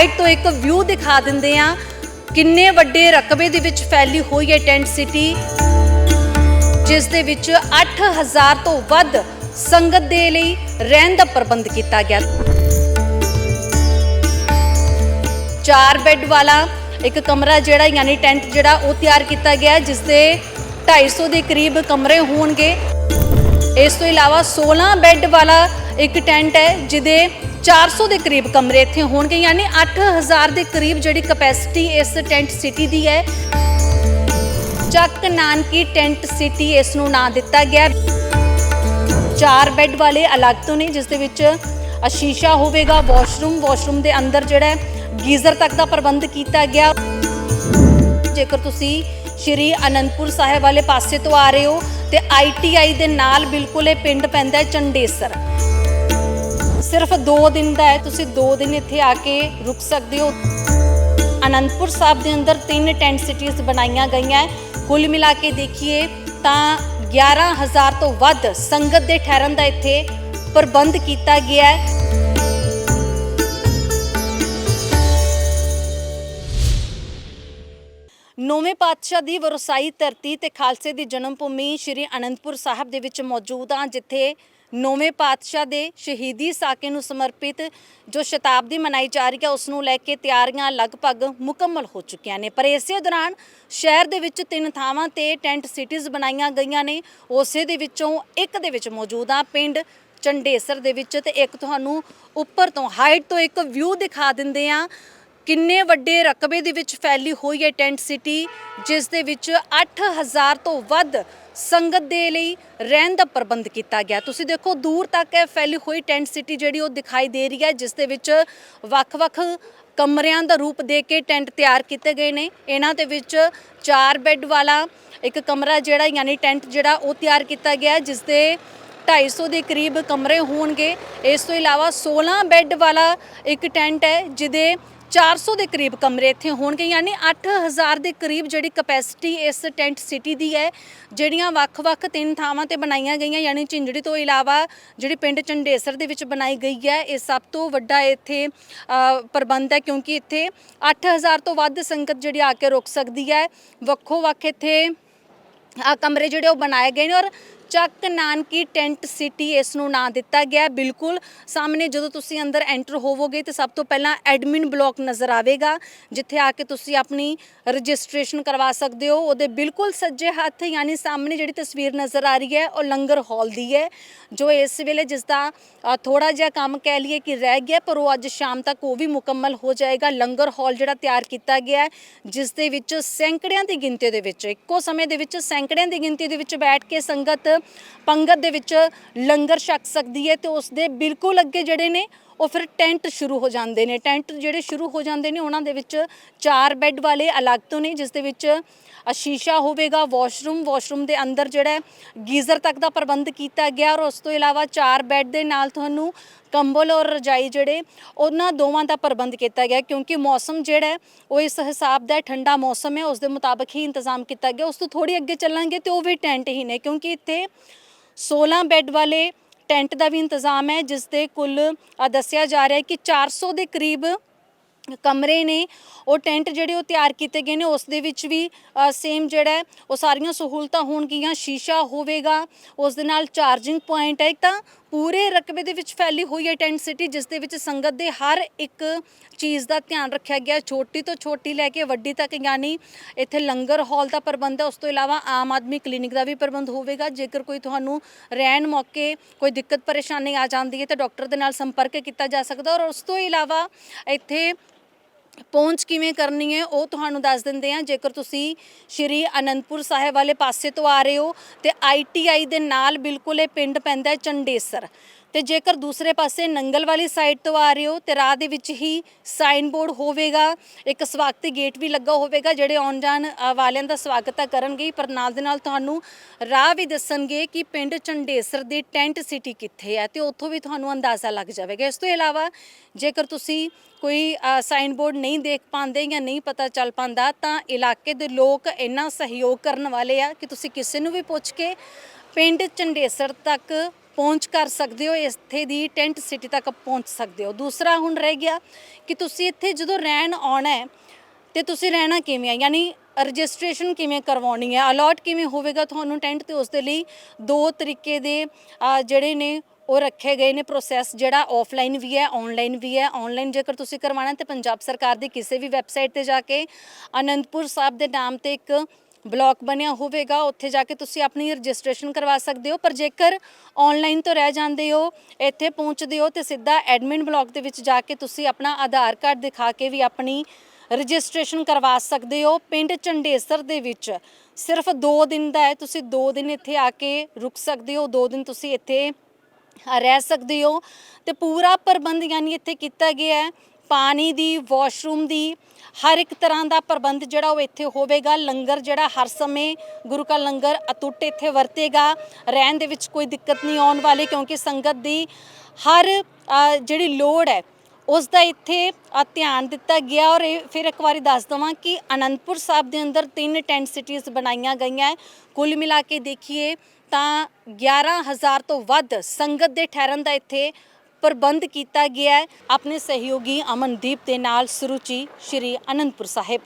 Height ਤੋਂ ਇੱਕ view ਦਿਖਾ ਦਿੰਦੇ ਆ ਕਿੰਨੇ ਵੱਡੇ ਰਕਬੇ ਦੇ ਵਿੱਚ ਫੈਲੀ ਹੋਈ ਹੈ ਟੈਂਟ ਸਿਟੀ। ਜਿਸ ਦੇ ਵਿੱਚ 8000 ਤੋਂ ਵੱਧ ਸੰਗਤ ਦੇ ਲਈ ਰਹਿਣ ਦਾ ਪ੍ਰਬੰਧ ਕੀਤਾ ਗਿਆ। ਚਾਰ ਬੈੱਡ ਵਾਲਾ ਇੱਕ ਕਮਰਾ ਜਿਹੜਾ ਯਾਨੀ ਟੈਂਟ ਜਿਹੜਾ ਉਹ ਤਿਆਰ ਕੀਤਾ ਗਿਆ ਹੈ, ਜਿਸ ਦੇ 250 ਦੇ ਕਰੀਬ ਕਮਰੇ ਹੋਣਗੇ। ਇਸ ਤੋਂ ਇਲਾਵਾ 16 ਬੈੱਡ ਵਾਲਾ ਇੱਕ ਟੈਂਟ ਹੈ ਜਿਹਦੇ 400 ਦੇ ਕਰੀਬ ਕਮਰੇ ਇੱਥੇ ਹੋਣਗੇ, ਯਾਨੀ 8000 ਦੇ ਕਰੀਬ ਜਿਹੜੀ ਕਪੈਸਿਟੀ ਇਸ ਟੈਂਟ ਸਿਟੀ ਦੀ ਹੈ। ਚੱਕ ਨਾਨਕੀ ਟੈਂਟ ਸਿਟੀ ਇਸ ਨੂੰ ਨਾਂ ਦਿੱਤਾ ਗਿਆ। ਚਾਰ ਬੈੱਡ ਵਾਲੇ ਅਲੱਗ ਤੋਂ ਨੇ, ਜਿਸ ਦੇ ਵਿੱਚ ਅ ਸ਼ੀਸ਼ਾ ਹੋਵੇਗਾ ਵਾਸ਼ਰੂਮ ਵਾਸ਼ਰੂਮ ਦੇ ਅੰਦਰ ਜਿਹੜਾ ਗੀਜ਼ਰ ਤੱਕ ਦਾ ਪ੍ਰਬੰਧ ਕੀਤਾ ਗਿਆ। ਜੇਕਰ ਤੁਸੀਂ ਸ਼੍ਰੀ ਅਨੰਦਪੁਰ ਸਾਹਿਬ ਵਾਲੇ ਪਾਸੇ ਤੋਂ ਆ ਰਹੇ ਹੋ, ਤੇ ਆਈਟੀਆਈ ਦੇ ਨਾਲ ਬਿਲਕੁਲ ਇਹ ਪਿੰਡ ਪੈਂਦਾ ਹੈ ਚੰਡੇਸਰ। ਸਿਰਫ 2 ਦਿਨ ਦਾ ਹੈ, ਤੁਸੀਂ 2 ਦਿਨ ਇੱਥੇ ਆ ਕੇ ਰੁਕ ਸਕਦੇ ਹੋ। ਅਨੰਦਪੁਰ ਸਾਹਿਬ ਦੇ ਅੰਦਰ ਤਿੰਨ ਟੈਂਟ ਸਿਟੀਜ਼ ਬਣਾਈਆਂ ਗਈਆਂ ਕੁੱਲ ਮਿਲਾ ਕੇ ਦੇਖੀਏ ਤਾਂ 11000 ਤੋਂ ਵੱਧ ਸੰਗਤ ਦੇ ਠਹਿਰਨ ਦਾ ਇੱਥੇ ਪ੍ਰਬੰਧ ਕੀਤਾ ਗਿਆ ਹੈ। ਨੌਵੇਂ ਪਾਤਸ਼ਾਹ ਦੀ ਵਰਸਾਈ ਧਰਤੀ ਤੇ ਖਾਲਸੇ ਦੀ ਜਨਮ ਭੂਮੀ ਸ਼੍ਰੀ ਅਨੰਦਪੁਰ ਸਾਹਿਬ ਦੇ ਵਿੱਚ ਮੌਜੂਦ ਆ ਜਿੱਥੇ ਨੌਵੇਂ ਪਾਤਸ਼ਾਹ ਦੇ ਸ਼ਹੀਦੀ ਸਾਕੇ ਨੂੰ ਸਮਰਪਿਤ ਜੋ ਸ਼ਤਾਬਦੀ ਮਨਾਈ ਜਾ ਰਹੀ ਹੈ ਉਸ ਨੂੰ ਲੈ ਕੇ ਤਿਆਰੀਆਂ ਲਗਭਗ ਮੁਕੰਮਲ ਹੋ ਚੁੱਕੀਆਂ ਨੇ। ਪਰ ਇਸੇ ਦੌਰਾਨ ਸ਼ਹਿਰ ਦੇ ਵਿੱਚ ਤਿੰਨ ਥਾਵਾਂ ਤੇ ਟੈਂਟ ਸਿਟੀਜ਼ ਬਣਾਈਆਂ ਗਈਆਂ ਨੇ। ਉਸੇ ਦੇ ਵਿੱਚੋਂ ਇੱਕ ਦੇ ਵਿੱਚ ਮੌਜੂਦ ਆ ਪਿੰਡ ਚੰਡੇਸਰ ਦੇ ਵਿੱਚ ਤੇ ਇੱਕ ਤੁਹਾਨੂੰ ਉੱਪਰ ਤੋਂ ਹਾਈਟ ਤੋਂ ਇੱਕ ਵਿਊ ਦਿਖਾ ਦਿੰਦੇ ਆ। ਕਿੰਨੇ ਵੱਡੇ ਰਕਬੇ ਦੇ ਵਿੱਚ ਫੈਲੀ ਹੋਈ ਹੈ ਟੈਂਟ ਸਿਟੀ, ਜਿਸ ਦੇ ਵਿੱਚ 8000 ਤੋਂ ਵੱਧ ਸੰਗਤ ਦੇ ਲਈ ਰਹਿਣ ਦਾ ਪ੍ਰਬੰਧ ਕੀਤਾ ਗਿਆ। ਤੁਸੀਂ ਦੇਖੋ, ਦੂਰ ਤੱਕ ਇਹ ਫੈਲੀ ਹੋਈ ਟੈਂਟ ਸਿਟੀ ਜਿਹੜੀ ਉਹ ਦਿਖਾਈ ਦੇ ਰਹੀ ਹੈ, ਜਿਸ ਦੇ ਵਿੱਚ ਵੱਖ-ਵੱਖ ਕਮਰਿਆਂ ਦਾ ਰੂਪ ਦੇ ਕੇ ਟੈਂਟ ਤਿਆਰ ਕੀਤੇ ਗਏ ਨੇ। ਇਹਨਾਂ ਦੇ ਵਿੱਚ ਚਾਰ ਬੈੱਡ ਵਾਲਾ ਇੱਕ ਕਮਰਾ ਜਿਹੜਾ, ਯਾਨੀ ਟੈਂਟ ਜਿਹੜਾ, ਉਹ ਤਿਆਰ ਕੀਤਾ ਗਿਆ ਜਿਸ ਦੇ 250 ਦੇ ਕਰੀਬ ਕਮਰੇ ਹੋਣਗੇ। ਇਸ ਤੋਂ ਇਲਾਵਾ 16 ਬੈੱਡ ਵਾਲਾ ਇੱਕ ਟੈਂਟ ਹੈ, ਜਿਹਦੇ 400 ਦੇ ਕਰੀਬ ਕਮਰੇ ਇੱਥੇ ਹੋਣਗੇ, ਯਾਨੀ 8000 ਦੇ ਕਰੀਬ ਜਿਹੜੀ ਕਪੈਸਿਟੀ ਇਸ ਟੈਂਟ ਸਿਟੀ ਦੀ ਹੈ, ਜਿਹੜੀਆਂ ਵੱਖ-ਵੱਖ ਤਿੰਨ ਥਾਵਾਂ ਤੇ ਬਣਾਈਆਂ ਗਈਆਂ, ਯਾਨੀ ਝਿੰਜੜੀ ਤੋਂ ਇਲਾਵਾ ਜਿਹੜੀ ਪਿੰਡ ਚੰਡੇਸਰ ਦੇ ਵਿੱਚ ਬਣਾਈ ਗਈ ਹੈ, ਇਹ ਸਭ ਤੋਂ ਵੱਡਾ ਇੱਥੇ ਪ੍ਰਬੰਧ ਹੈ, ਕਿਉਂਕਿ ਇੱਥੇ 8000 ਤੋਂ ਵੱਧ ਸੰਗਤ ਜਿਹੜੀ ਆ ਕੇ ਰੁਕ ਸਕਦੀ ਹੈ। ਵੱਖੋ ਵੱਖ ਇੱਥੇ ਕਮਰੇ ਜਿਹੜੇ ਉਹ ਬਣਾਏ ਗਏ ਨੇ ਔਰ ਚੱਕ ਨਾਨਕੀ ਟੈਂਟ ਸਿਟੀ ਇਸ ਨੂੰ ਨਾਂ ਦਿੱਤਾ ਗਿਆ। ਬਿਲਕੁਲ ਸਾਹਮਣੇ ਜਦੋਂ ਤੁਸੀਂ ਅੰਦਰ ਐਂਟਰ ਹੋਵੋਗੇ ਤੇ ਸਭ ਤੋਂ ਪਹਿਲਾਂ ਐਡਮਿਨ ਬਲਾਕ ਨਜ਼ਰ ਆਵੇਗਾ, ਜਿੱਥੇ ਆ ਕੇ ਤੁਸੀਂ ਆਪਣੀ ਰਜਿਸਟ੍ਰੇਸ਼ਨ ਕਰਵਾ ਸਕਦੇ ਹੋ। ਉਹਦੇ ਬਿਲਕੁਲ ਸੱਜੇ ਹੱਥ ਯਾਨੀ ਸਾਹਮਣੇ ਜਿਹੜੀ ਤਸਵੀਰ ਨਜ਼ਰ ਆ ਰਹੀ ਹੈ, ਉਹ ਲੰਗਰ ਹਾਲ ਦੀ ਹੈ, ਜੋ ਇਸ ਵੇਲੇ ਜਿਸ ਦਾ ਥੋੜਾ ਜਿਹਾ ਕੰਮ ਕਹਿ ਲਈਏ ਕਿ ਰਹਿ ਗਿਆ, ਪਰ ਉਹ ਅੱਜ ਸ਼ਾਮ ਤੱਕ ਉਹ ਵੀ ਮੁਕੰਮਲ ਹੋ ਜਾਏਗਾ। ਲੰਗਰ ਹਾਲ ਜਿਹੜਾ ਤਿਆਰ ਕੀਤਾ ਗਿਆ ਜਿਸ ਦੇ ਵਿੱਚ ਸੈਂਕੜਿਆਂ ਦੀ ਗਿਣਤੀ ਦੇ ਵਿੱਚ, ਇੱਕੋ ਸਮੇਂ ਦੇ ਵਿੱਚ ਸੈਂਕੜਿਆਂ ਦੀ ਗਿਣਤੀ ਦੇ ਵਿੱਚ ਬੈਠ ਕੇ ਸੰਗਤ ਪੰਗਤ ਦੇ ਵਿੱਚ ਲੰਗਰ ਛਕ ਸਕਦੀ ਹੈ ਤੇ ਉਸ ਦੇ ਬਿਲਕੁਲ ਅੱਗੇ ਜਿਹੜੇ ਨੇ ਉਹ ਫਿਰ ਟੈਂਟ ਸ਼ੁਰੂ ਹੋ ਜਾਂਦੇ ਨੇ। ਟੈਂਟ ਜਿਹੜੇ ਸ਼ੁਰੂ ਹੋ ਜਾਂਦੇ ਨੇ, ਉਹਨਾਂ ਦੇ ਵਿੱਚ ਚਾਰ ਬੈੱਡ ਵਾਲੇ ਅਲੱਗ ਤੋਂ ਨੇ, ਜਿਸ ਦੇ ਵਿੱਚ ਸ਼ੀਸ਼ਾ ਹੋਵੇਗਾ, ਵਾਸ਼ਰੂਮ ਵਾਸ਼ਰੂਮ ਦੇ ਅੰਦਰ ਜਿਹੜਾ ਗੀਜ਼ਰ ਤੱਕ ਦਾ ਪ੍ਰਬੰਧ ਕੀਤਾ ਗਿਆ ਔਰ ਉਸ ਤੋਂ ਇਲਾਵਾ ਚਾਰ ਬੈੱਡ ਦੇ ਨਾਲ ਤੁਹਾਨੂੰ ਕੰਬਲ ਔਰ ਰਜਾਈ ਜਿਹੜੇ, ਉਹਨਾਂ ਦੋਵਾਂ ਦਾ ਪ੍ਰਬੰਧ ਕੀਤਾ ਗਿਆ, ਕਿਉਂਕਿ ਮੌਸਮ ਜਿਹੜਾ ਉਹ ਇਸ ਹਿਸਾਬ ਦਾ ਠੰਡਾ ਮੌਸਮ ਹੈ, ਉਸ ਦੇ ਮੁਤਾਬਕ ਹੀ ਇੰਤਜ਼ਾਮ ਕੀਤਾ ਗਿਆ। ਉਸ ਤੋਂ ਥੋੜੀ ਅੱਗੇ ਚੱਲਾਂਗੇ ਤੇ ਉਹ ਵੀ ਟੈਂਟ ਹੀ ਨੇ, ਕਿਉਂਕਿ ਇੱਥੇ 16 ਬੈੱਡ ਵਾਲੇ ਟੈਂਟ ਦਾ ਵੀ ਇੰਤਜ਼ਾਮ ਹੈ, ਜਿਸ ਦੇ ਕੁੱਲ ਦੱਸਿਆ ਜਾ ਰਿਹਾ ਹੈ ਕਿ 400 ਦੇ ਕਰੀਬ ਕਮਰੇ ਨੇ, ਉਹ ਟੈਂਟ ਜਿਹੜੇ ਉਹ ਤਿਆਰ ਕੀਤੇ ਗਏ ਨੇ, ਉਸ ਦੇ ਵਿੱਚ ਵੀ ਸੇਮ ਜਿਹੜਾ ਉਹ ਸਾਰੀਆਂ ਸਹੂਲਤਾਂ ਹੋਣਗੀਆਂ, ਸ਼ੀਸ਼ਾ ਹੋਵੇਗਾ, ਉਸ ਦੇ ਨਾਲ ਚਾਰਜਿੰਗ ਪੁਆਇੰਟ ਹੈ ਤਾਂ ਪੂਰੇ ਰਕਬੇ ਦੇ ਵਿੱਚ ਫੈਲੀ ਹੋਈ ਹੈ ਟੈਂਟ ਸਿਟੀ, ਜਿਸ ਦੇ ਵਿੱਚ ਸੰਗਤ ਦੇ ਹਰ ਇੱਕ ਚੀਜ਼ ਦਾ ਧਿਆਨ ਰੱਖਿਆ ਗਿਆ। ਛੋਟੀ ਤੋਂ ਛੋਟੀ ਲੈ ਕੇ ਵੱਡੀ ਤੱਕ, ਯਾਨੀ ਇੱਥੇ ਲੰਗਰ ਹਾਲ ਦਾ ਪ੍ਰਬੰਧ ਹੈ। ਉਸ ਤੋਂ ਇਲਾਵਾ ਆਮ ਆਦਮੀ ਕਲੀਨਿਕ ਦਾ ਵੀ ਪ੍ਰਬੰਧ ਹੋਵੇਗਾ। ਜੇਕਰ ਕੋਈ ਤੁਹਾਨੂੰ ਰਹਿਣ ਮੌਕੇ ਕੋਈ ਦਿੱਕਤ, ਪਰੇਸ਼ਾਨੀ ਆ ਜਾਂਦੀ ਹੈ, ਤਾਂ ਡਾਕਟਰ ਦੇ ਨਾਲ ਸੰਪਰਕ ਕੀਤਾ ਜਾ ਸਕਦਾ ਔਰ ਉਸ ਤੋਂ ਇਲਾਵਾ ਇੱਥੇ ਪਹੁੰਚ ਕਿਵੇਂ ਕਰਨੀ ਹੈ, ਉਹ ਤੁਹਾਨੂੰ ਦੱਸ ਦਿੰਦੇ ਆ ਜੇਕਰ ਤੁਸੀਂ ਸ਼੍ਰੀ ਅਨੰਦਪੁਰ ਸਾਹਿਬ ਵਾਲੇ ਪਾਸੇ ਤੋਂ ਆ ਰਹੇ ਹੋ, ਤੇ ਆਈਟੀਆਈ ਦੇ ਨਾਲ ਬਿਲਕੁਲ ਇਹ ਪਿੰਡ ਪੈਂਦਾ ਹੈ ਚੰਡੇਸਰ। ਤੇ ਜੇਕਰ ਦੂਸਰੇ ਪਾਸੇ ਨੰਗਲ ਵਾਲੀ ਸਾਈਡ ਤੋਂ ਆ ਰਹੇ ਹੋ, ਤੇ ਰਾਹ ਦੇ ਵਿੱਚ ਹੀ ਸਾਈਨ ਬੋਰਡ ਹੋਵੇਗਾ, ਇੱਕ ਸਵਾਗਤੀ ਗੇਟ ਵੀ ਲੱਗਾ ਹੋਵੇਗਾ, ਜਿਹੜੇ ਆਉਣ ਜਾਣ ਵਾਲਿਆਂ ਦਾ ਸਵਾਗਤ ਤਾਂ ਕਰਨਗੇ ਪਰ ਨਾਲ ਦੇ ਨਾਲ ਤੁਹਾਨੂੰ ਰਾਹ ਵੀ ਦੱਸਣਗੇ ਕਿ ਪਿੰਡ ਚੰਡੇਸਰ ਦੀ ਟੈਂਟ ਸਿਟੀ ਕਿੱਥੇ ਹੈ, ਤੇ ਉੱਥੋਂ ਵੀ ਤੁਹਾਨੂੰ ਅੰਦਾਜ਼ਾ ਲੱਗ ਜਾਵੇਗਾ। ਇਸ ਤੋਂ ਇਲਾਵਾ ਜੇਕਰ ਤੁਸੀਂ ਕੋਈ ਸਾਈਨ ਬੋਰਡ ਨਹੀਂ ਦੇਖ ਪਾਉਂਦੇ ਜਾਂ ਨਹੀਂ ਪਤਾ ਚੱਲ ਪਾਉਂਦਾ, ਤਾਂ ਇਲਾਕੇ ਦੇ ਲੋਕ ਇੰਨਾ ਸਹਿਯੋਗ ਕਰਨ ਵਾਲੇ ਆ ਕਿ ਤੁਸੀਂ ਕਿਸੇ ਨੂੰ ਵੀ ਪੁੱਛ ਕੇ ਪਿੰਡ ਚੰਡੇਸਰ ਤੱਕ ਪਹੁੰਚ ਕਰ ਸਕਦੇ ਹੋ, ਇੱਥੇ ਦੀ ਟੈਂਟ ਸਿਟੀ ਤੱਕ ਪਹੁੰਚ ਸਕਦੇ ਹੋ। ਦੂਸਰਾ ਹੁਣ ਰਹਿ ਗਿਆ ਕਿ ਤੁਸੀਂ ਇੱਥੇ ਜਦੋਂ ਰਹਿਣ ਆਉਣਾ ਹੈ, ਤੇ ਤੁਸੀਂ ਰਹਿਣਾ ਕਿਵੇਂ ਹੈ? ਯਾਨੀ ਰਜਿਸਟ੍ਰੇਸ਼ਨ ਕਿਵੇਂ ਕਰਵਾਉਣੀ ਹੈ? ਅਲਾਟ ਕਿਵੇਂ ਹੋਵੇਗਾ ਤੁਹਾਨੂੰ ਟੈਂਟ ਤੇ ਉਸ ਦੇ ਲਈ ਦੋ ਤਰੀਕੇ ਦੇ ਜਿਹੜੇ ਨੇ ਉਹ ਰੱਖੇ ਗਏ ਨੇ ਪ੍ਰੋਸੈਸ ਜਿਹੜਾ ਆਫਲਾਈਨ ਵੀ ਹੈ ਆਨਲਾਈਨ ਵੀ ਹੈ। ਆਨਲਾਈਨ ਜੇਕਰ ਤੁਸੀਂ ਕਰਵਾਉਣਾ ਤੇ ਪੰਜਾਬ ਸਰਕਾਰ ਦੀ ਕਿਸੇ ਵੀ ਵੈਬਸਾਈਟ ਤੇ ਜਾ ਕੇ ਅਨੰਦਪੁਰ ਸਾਹਿਬ ਦੇ ਨਾਮ ਤੇ ਇੱਕ ਬਲਾਕ ਬਣਿਆ ਹੋਵੇਗਾ, ਉੱਥੇ ਜਾ ਕੇ ਤੁਸੀਂ ਆਪਣੀ ਰਜਿਸਟ੍ਰੇਸ਼ਨ ਕਰਵਾ ਸਕਦੇ ਹੋ, ਪਰ ਜੇਕਰ ਆਨਲਾਈਨ ਤੋਂ ਰਹਿ ਜਾਂਦੇ ਹੋ, ਇੱਥੇ ਪਹੁੰਚਦੇ ਹੋ ਤੇ ਸਿੱਧਾ ਐਡਮਿਨ ਬਲਾਕ ਦੇ ਵਿੱਚ ਜਾ ਕੇ ਤੁਸੀਂ ਆਪਣਾ ਆਧਾਰ ਕਾਰਡ ਦਿਖਾ ਕੇ ਵੀ ਆਪਣੀ ਰਜਿਸਟ੍ਰੇਸ਼ਨ ਕਰਵਾ ਸਕਦੇ ਹੋ, ਪਿੰਡ ਚੰਡੇਸਰ ਦੇ ਵਿੱਚ। ਸਿਰਫ 2 ਦਿਨ ਦਾ ਹੈ, ਤੁਸੀਂ 2 ਦਿਨ ਇੱਥੇ ਆ ਕੇ ਰੁਕ ਸਕਦੇ ਹੋ 2 ਦਿਨ ਤੁਸੀਂ ਇੱਥੇ ਰਹਿ ਸਕਦੇ ਹੋ। ਤੇ ਪੂਰਾ ਪ੍ਰਬੰਧ ਯਾਨੀ ਇੱਥੇ ਕੀਤਾ ਗਿਆ ਹੈ ਪਾਣੀ ਦੀ, ਵਾਸ਼ਰੂਮ ਦੀ, ਹਰ ਇੱਕ ਤਰ੍ਹਾਂ ਦਾ ਪ੍ਰਬੰਧ ਜਿਹੜਾ ਉਹ ਇੱਥੇ ਹੋਵੇਗਾ। ਲੰਗਰ ਜਿਹੜਾ ਹਰ ਸਮੇਂ ਗੁਰੂ ਕਾ ਲੰਗਰ ਅਟੁੱਟ ਇੱਥੇ ਵਰਤੇਗਾ। ਰਹਿਣ ਦੇ ਵਿੱਚ ਕੋਈ ਦਿੱਕਤ ਨਹੀਂ ਆਉਣ ਵਾਲੀ ਕਿਉਂਕਿ ਸੰਗਤ ਦੀ ਹਰ ਜਿਹੜੀ ਲੋੜ ਹੈ, ਉਸ ਦਾ ਇੱਥੇ ਧਿਆਨ ਦਿੱਤਾ ਗਿਆ। ਔਰ ਇਹ ਫਿਰ ਇੱਕ ਵਾਰੀ ਦੱਸ ਦਵਾਂ ਕਿ ਅਨੰਦਪੁਰ ਸਾਹਿਬ ਦੇ ਅੰਦਰ ਤਿੰਨ ਟੈਂਟ ਸਿਟੀਜ਼ ਬਣਾਈਆਂ ਗਈਆਂ ਕੁੱਲ ਮਿਲਾ ਕੇ ਦੇਖੀਏ ਤਾਂ 11000 ਤੋਂ ਵੱਧ ਸੰਗਤ ਦੇ ਠਹਿਰਨ ਦਾ ਇੱਥੇ ਪ੍ਰਬੰਧ ਕੀਤਾ ਗਿਆ ਹੈ। ਆਪਣੇ ਸਹਿਯੋਗੀ ਅਮਨਦੀਪ ਦੇ ਨਾਲ ਸੁਰੂਚੀ ਸ਼੍ਰੀ ਅਨੰਦਪੁਰ ਸਾਹਿਬ।